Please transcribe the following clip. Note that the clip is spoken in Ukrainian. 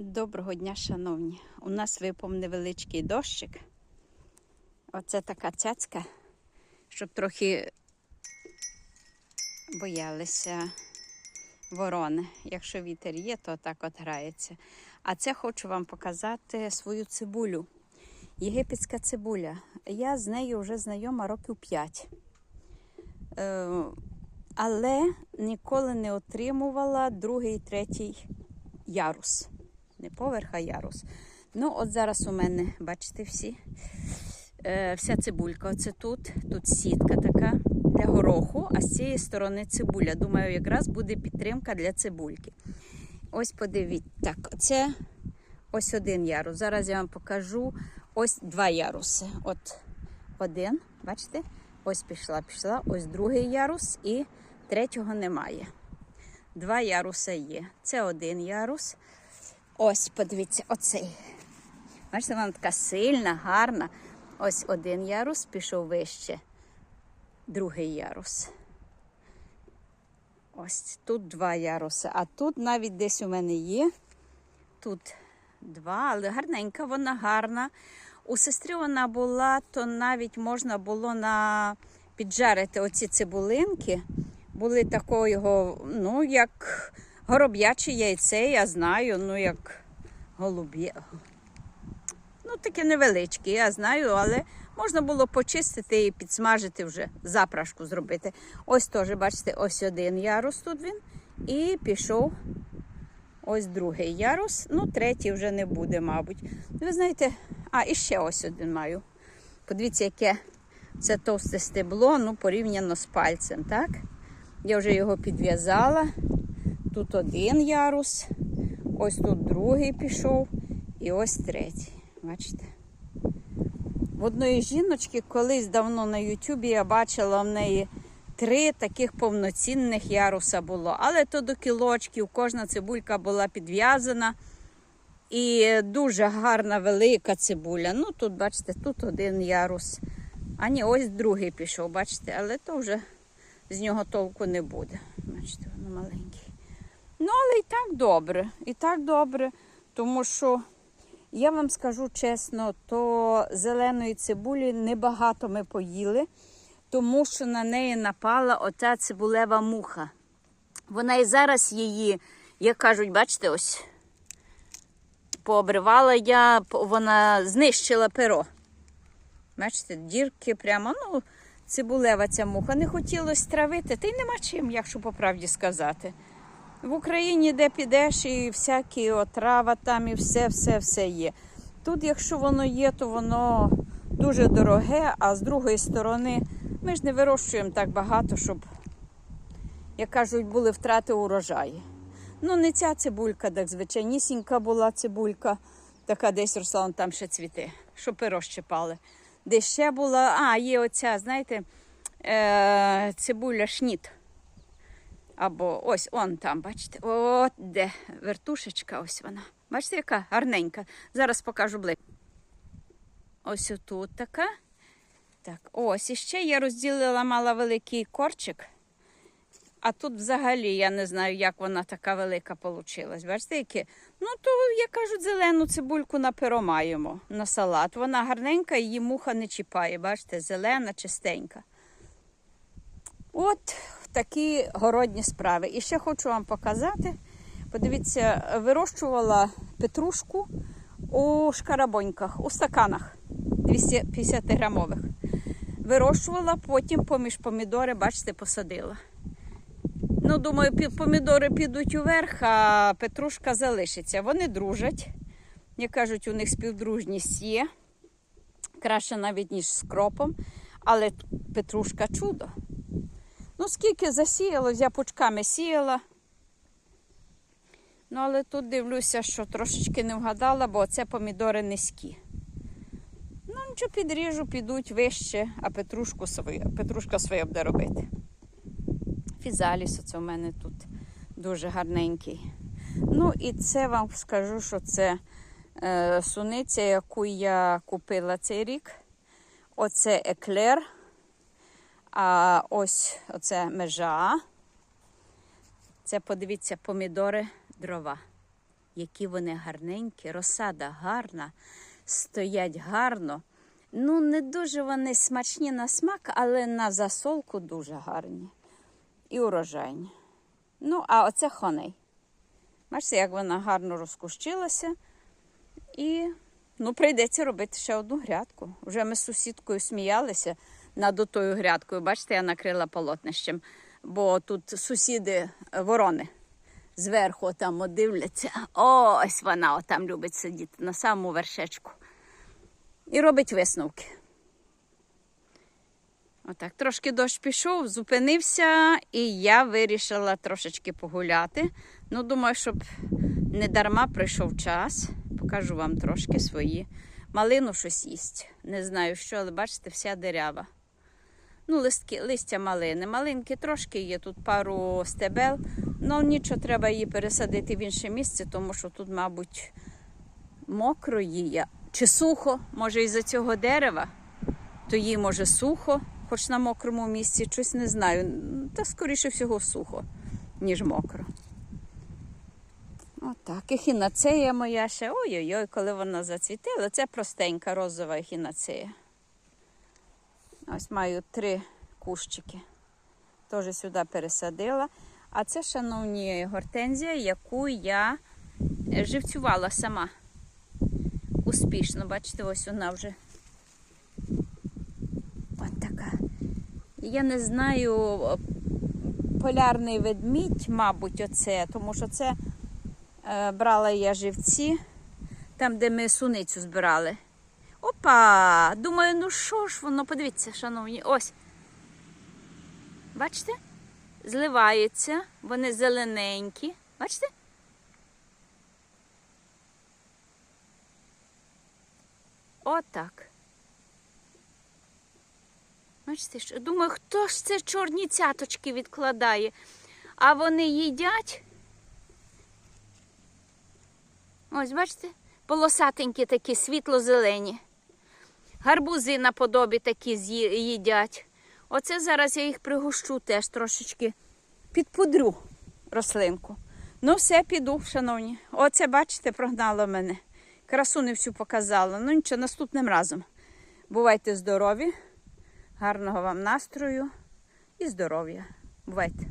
Доброго дня, шановні. У нас випав невеличкий дощик. Оце така цяцька, щоб трохи боялися ворони. Якщо вітер є, то так от грається. А це хочу вам показати свою цибулю. Єгипетська цибуля. Я з нею вже знайома років 5. Е, але ніколи не отримувала другий, третій ярус. Не поверх, а ярус. Ну, от зараз у мене, бачите, всі. Е, вся цибулька. Оце тут. Тут сітка така для гороху, а з цієї сторони цибуля. Думаю, якраз буде підтримка для цибульки. Ось подивіться. Так, це ось один ярус. Зараз я вам покажу ось два яруси. От один, бачите? Ось пішла, пішла, ось другий ярус і третього немає. Два яруса є. Це один ярус. Ось, подивіться, оцей. Бачите, вона така сильна, гарна. Ось один ярус пішов вище. Другий ярус. Ось тут два яруси. А тут навіть десь у мене є. Тут два, але гарненька, вона гарна. У сестри вона була, то навіть можна було на піджарити оці цибулинки. Були такого, ну, як гороб'яче яйце, я знаю, ну як голуб'є. Ну, таке невеличке, я знаю, але можна було почистити і підсмажити вже, запрашку зробити. Ось теж, бачите, ось один ярус тут він. І пішов ось другий ярус. Ну, третій вже не буде, мабуть. Ви знаєте, а і ще ось один маю. Подивіться, яке це товсте стебло, ну, порівняно з пальцем, так? Я вже його підв'язала. Тут один ярус, ось тут другий пішов і ось третій. Бачите? В одної жіночки колись давно на Ютубі я бачила в неї три таких повноцінних яруса було. Але то до кілочків, кожна цибулька була підв'язана. І дуже гарна велика цибуля. Ну, тут, бачите, тут один ярус. А ні, ось другий пішов, бачите, але то вже з нього толку не буде. Бачите, воно маленьке. Ну, але і так добре, і так добре, тому що я вам скажу чесно, то зеленої цибулі небагато ми поїли, тому що на неї напала оця цибулева муха. Вона і зараз її, як кажуть, бачите, ось пообривала я, вона знищила перо. Бачите, дірки прямо, ну, цибулева ця муха. Не хотілося травити, та й нема чим, якщо по правді сказати. В Україні, де підеш, і всякі отрава там, і все, все, все є. Тут, якщо воно є, то воно дуже дороге, а з другої сторони, ми ж не вирощуємо так багато, щоб, як кажуть, були втрати урожаї. Ну, не ця цибулька, так звичайнісінька була цибулька, така десь Руслан там ще цвіте, що перо щепали. Де ще була, а, є оця, знаєте, е, цибуля шніт. Або ось он там, бачите, от де вертушечка, ось вона. Бачите, яка гарненька. Зараз покажу блик. Ось отут така. Так, ось іще я розділила мала великий корчик. А тут взагалі я не знаю, як вона така велика вийшла. Бачите, які? Ну, то, як кажуть, зелену цибульку на маємо на салат. Вона гарненька, її муха не чіпає. Бачите, зелена, чистенька. От такі городні справи. І ще хочу вам показати. Подивіться, вирощувала петрушку у шкарабоньках, у стаканах 250 грамових. Вирощувала, потім поміж помідори, бачите, посадила. Ну, думаю, помідори підуть уверх, а петрушка залишиться. Вони дружать. Як кажуть, у них співдружність є. Краще навіть, ніж з кропом. Але петрушка чудо. Ну, скільки засіялось, я пучками сіяла. Ну, але тут дивлюся, що трошечки не вгадала, бо це помідори низькі. Ну, нічого підріжу, підуть вище, а петрушку свою, петрушка своє буде робити. Фізаліс, оце у мене тут дуже гарненький. Ну, і це вам скажу, що це е, суниця, яку я купила цей рік. Оце еклер. А ось оце межа. Це, подивіться, помідори дрова. які вони гарненькі, розсада гарна, стоять гарно. Ну, не дуже вони смачні на смак, але на засолку дуже гарні і урожайні. Ну, а оце хоней. Бачите, як вона гарно розкущилася. І ну, прийдеться робити ще одну грядку. Вже ми з сусідкою сміялися над отою грядкою. Бачите, я накрила полотнищем, бо тут сусіди е, ворони зверху там дивляться. Ось вона отам любить сидіти на самому вершечку. І робить висновки. Отак, трошки дощ пішов, зупинився, і я вирішила трошечки погуляти. Ну, думаю, щоб не дарма прийшов час. Покажу вам трошки свої. Малину щось їсть. Не знаю що, але бачите, вся дерява. Ну, листки, листя малини. Малинки трошки є, тут пару стебел. Ну, нічого, треба її пересадити в інше місце, тому що тут, мабуть, мокро її. Чи сухо, може, із-за цього дерева, то їй може сухо, хоч на мокрому місці, щось не знаю. Та скоріше всього сухо, ніж мокро. Отак, ехінацея моя ще. Ой-ой-ой, коли вона зацвітила. Це простенька розова ехінацея. Ось маю три кущики. Теж сюди пересадила. А це, шановні, гортензія, яку я е, живцювала сама. Успішно, бачите, ось вона вже. Ось така. Я не знаю, полярний ведмідь, мабуть, оце, тому що це е, брала я живці, там, де ми суницю збирали. Опа! Думаю, ну що ж воно, подивіться, шановні, ось. Бачите? Зливаються, вони зелененькі. Бачите? Отак. Бачите, що? Думаю, хто ж це чорні цяточки відкладає? А вони їдять. Ось, бачите, полосатенькі такі, світло-зелені. Гарбузи наподобі такі їдять. Оце зараз я їх пригощу теж трошечки підпудрю рослинку. Ну, все, піду, шановні. Оце, бачите, прогнало мене. Красу не всю показала. Ну нічого, наступним разом. Бувайте здорові, гарного вам настрою і здоров'я. Бувайте.